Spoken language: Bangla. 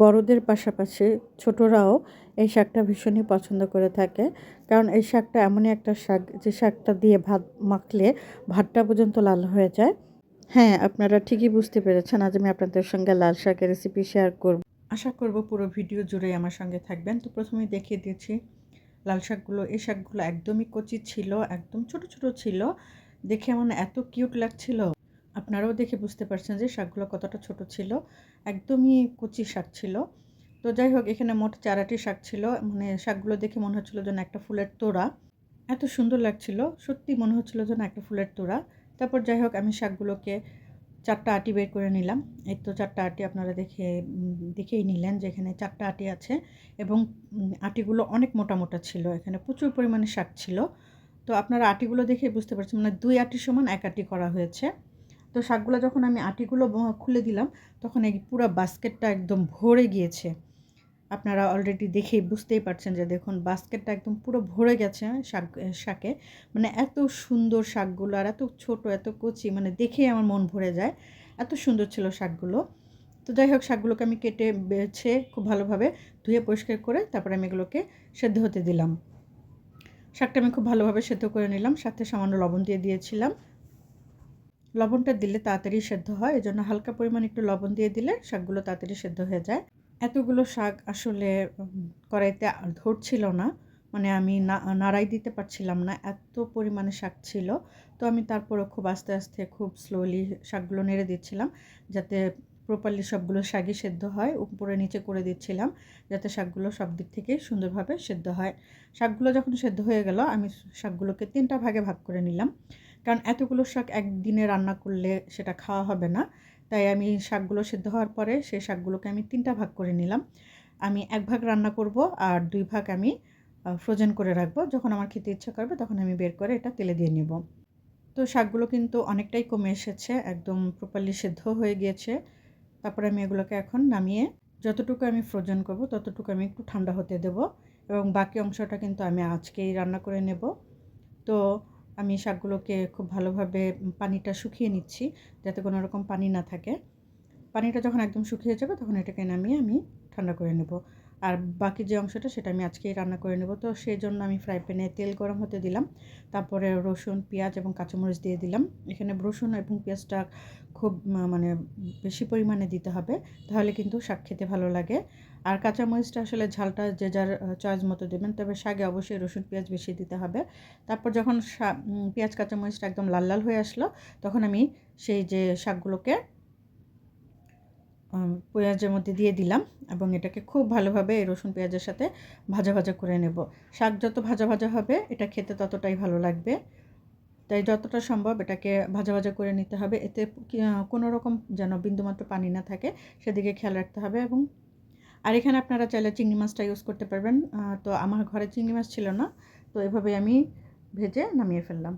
বড়দের পাশাপাশি ছোটরাও এই শাকটা ভীষণই পছন্দ করে থাকে। কারণ এই শাকটা এমনই একটা শাক যে শাকটা দিয়ে ভাত মাখলে ভাতটা পর্যন্ত লাল হয়ে যায়। হ্যাঁ আপনারা ঠিকই বুঝতে পেরেছেন। আজ আমি আপনাদের সঙ্গে লাল শাকের রেসিপি শেয়ার করব। আশা করব পুরো ভিডিও জুড়ে আমার সঙ্গে থাকবেন। তো প্রথমেই দেখিয়ে দিয়েছি লাল শাকগুলো, এই শাকগুলো একদমই কচি ছিল, একদম ছোট ছোট ছিল। দেখে আমার এত কিউট লাগছিল। আপনারাও দেখে বুঝতে পারছেন যে শাকগুলো কতটা ছোট ছিল। একদমই কচি শাক ছিল। তো যাই হোক, এখানে মোট চারাটি শাক ছিল। মানে শাকগুলো দেখে মনে হচ্ছিল যেন একটা ফুলের তোড়া। এত সুন্দর লাগছিল। সত্যি মনে হচ্ছিল যেন একটা ফুলের তোড়া। তারপর যাই হোক, আমি শাকগুলোকে চারটা আটি বের করে নিলাম। এই তো চারটা আটি আপনারা দেখে, দেখেই নিলেন যে এখানে চারটা আটি আছে এবং আটিগুলো অনেক মোটা মোটা ছিল। এখানে প্রচুর পরিমাণে শাক ছিল। তো আপনারা আটিগুলো দেখে বুঝতে পারছেন মানে দুই আটি সমান এক আটি করা হয়েছে। তো শাকগুলো যখন আমি আটিগুলো খুলে দিলাম, তখন এই পুরো বাস্কেটটা একদম ভরে গিয়েছে। আপনারা অলরেডি দেখেই বুঝতেই পারছেন যে দেখুন, বাস্কেটটা একদম পুরো ভরে গেছে শাক, শাকে। মানে এত সুন্দর শাকগুলো আর এত ছোট, এত কচি মানে দেখেই আমার মন ভরে যায়। এত সুন্দর ছিল শাকগুলো। তো যাই হোক, শাকগুলোকে আমি কেটে বেছে খুব ভালোভাবে ধুয়ে পরিষ্কার করে তারপরে আমি এগুলোকে সেদ্ধ হতে দিলাম। শাকটা আমি খুব ভালোভাবে সেদ্ধ করে নিলাম, সাথে সামান্য লবণ দিয়ে দিয়েছিলাম। লবণটা দিলে তাড়াতাড়ি সেদ্ধ হয় এই জন্য হালকা পরিমাণ একটু লবণ দিয়ে দিলে শাকগুলো তাড়াতাড়ি সেদ্ধ হয়ে যায়। এতগুলো শাক আসলে কড়াইতে ধরছিল না মানে আমি না, নাড়াই দিতে পারছিলাম না, এত পরিমাণে শাক ছিল। তো আমি তারপরে খুব আস্তে আস্তে, খুব স্লোলি শাকগুলো নেড়ে দিচ্ছিলাম, যাতে প্রপারলি সবগুলো শাকই সেদ্ধ হয়, উপরে নিচে করে দিচ্ছিলাম, যাতে শাকগুলো সব দিক থেকে সুন্দরভাবে সেদ্ধ হয়। শাকগুলো যখন সেদ্ধ হয়ে গেল, আমি শাকগুলোকে তিনটা ভাগে ভাগ করে নিলাম। কারণ এতগুলো শাক একদিনে রান্না করলে সেটা খাওয়া হবে না। তাই আমি শাকগুলো সেদ্ধ হওয়ার পরে সেই শাকগুলোকে আমি তিনটা ভাগ করে নিলাম। আমি এক ভাগ রান্না করব আর দুই ভাগ আমি ফ্রোজেন করে রাখব। যখন আমার খেতে ইচ্ছা করবে তখন আমি বের করে এটা তেলে দিয়ে নেব। তো শাকগুলো কিন্তু অনেকটাই কমে এসেছে, একদম প্রপারলি সেদ্ধ হয়ে গিয়েছে। তারপরে আমি এগুলোকে এখন নামিয়ে যতটুকু আমি ফ্রোজেন করব ততটুকু আমি একটু ঠান্ডা হতে দেব এবং বাকি অংশটা কিন্তু আমি আজকেই রান্না করে নেব। তো আমি শাকগুলোকে খুব ভালোভাবে পানিটা শুকিয়ে নিচ্ছি যাতে কোনো রকম পানি না থাকে। পানিটা যখন একদম শুকিয়ে যাবে তখন এটাকে নামিয়ে আমি ঠান্ডা করে নেব। আর বাকি যে অংশটা সেটা আমি আজকেই রান্না করে নেব। তো সেই জন্য আমি ফ্রাই প্যানে তেল গরম হতে দিলাম। তারপরে রসুন, পেঁয়াজ এবং কাঁচামরিচ দিয়ে দিলাম। এখানে রসুন এবং পেঁয়াজটা খুব মানে বেশি পরিমাণে দিতে হবে। তাহলে কিন্তু শাক খেতে ভালো লাগে। আর কাঁচামরিচটা আসলে ঝালটা যে যার চয়েস মতো দেবেন। তবে শাকে অবশ্যই রসুন, পেঁয়াজ বেশি দিতে হবে। তারপর যখন পেঁয়াজ, কাঁচামরিচটা একদম লাল লাল হয়ে আসলো, তখন আমি সেই যে শাকগুলোকে পেঁয়াজের মধ্যে দিয়ে দিলাম এবং এটাকে খুব ভালোভাবে এই রসুন পেঁয়াজের সাথে ভাজা ভাজা করে নেব। শাক যত ভাজা ভাজা হবে, এটা খেতে ততটাই ভালো লাগবে। তাই যতটা সম্ভব এটাকে ভাজা ভাজা করে নিতে হবে। এতে কোনো রকম যেন বিন্দুমাত্র পানি না থাকে, সেদিকে খেয়াল রাখতে হবে এবং আর এখানে আপনারা চাইলে চিংড়ি মাছটা ইউজ করতে পারবেন। তো আমার ঘরে চিংড়ি মাছ ছিল না, তো এভাবে আমি ভেজে নামিয়ে ফেললাম।